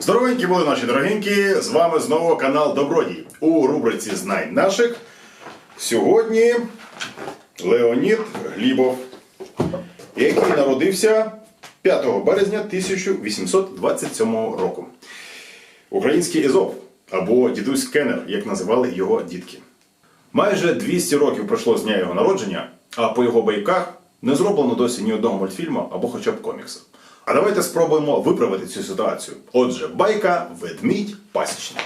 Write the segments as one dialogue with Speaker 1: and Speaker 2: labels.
Speaker 1: Здоровенькі були наші дорогенькі. З вами знову канал Добродій у рубриці Знай наших. Сьогодні Леонід Глібов, який народився 5 березня 1827 року. Український Езоп або дідусь Кеннер, як називали його дітки. Майже 200 років пройшло з дня його народження, а по його байках не зроблено досі ні одного мультфільму або хоча б комікса. А давайте спробуємо виправити цю ситуацію. Отже, байка ведмідь пасічник.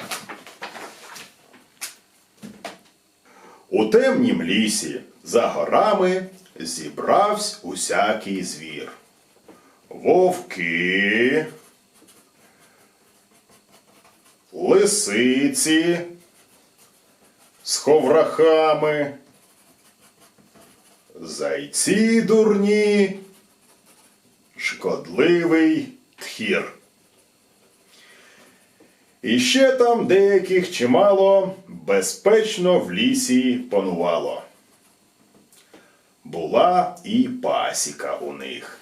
Speaker 1: У темнім лісі за горами зібравсь усякий звір. Вовки, лисиці, з ховрахами, зайці дурні, шкодливий тхір. І ще там деяких чимало безпечно в лісі панувало. Була і пасіка у них.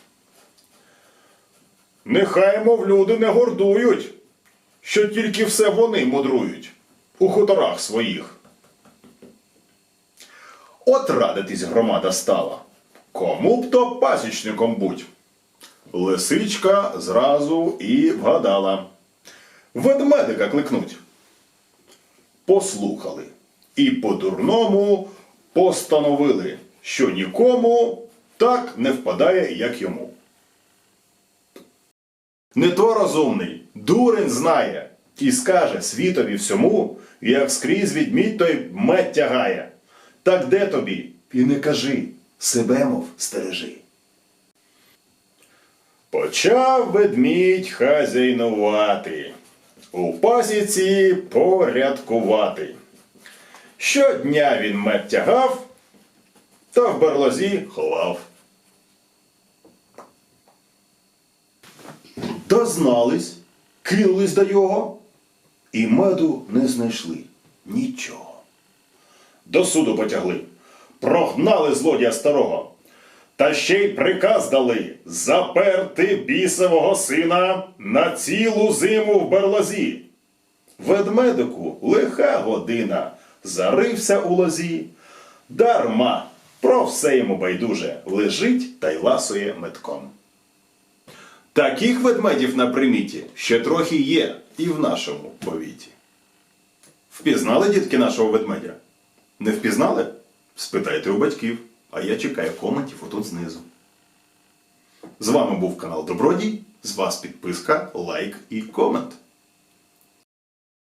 Speaker 1: Нехай, мов люди не гордують, що тільки все вони мудрують у хуторах своїх. От радитись громада стала. Кому б то пасічником будь? Лисичка зразу і вгадала. Ведмедика кликнуть. Послухали. І по-дурному постановили, що нікому так не впадає, як йому. Не то розумний, дурень знає, і скаже світові всьому, як скрізь відмідь той мед тягає. Так де тобі? І не кажи, себе мов стережи. Почав ведмідь хазяйнувати, у пасіці порядкувати. Щодня він мед тягав та в берлозі ховав. Дознались, кинулись до його, і меду не знайшли нічого. До суду потягли, прогнали злодія старого. Та ще й приказ дали заперти бісового сина на цілу зиму в берлозі. Ведмедику лиха година зарився у лозі. Дарма про все йому байдуже лежить та й ласує метком. Таких ведмедів на приміті ще трохи є і в нашому повіті. Впізнали дітки нашого ведмедя? Не впізнали? Спитайте у батьків, а я чекаю коментів отут знизу. З вами був канал Добродій. З вас підписка, лайк і комент.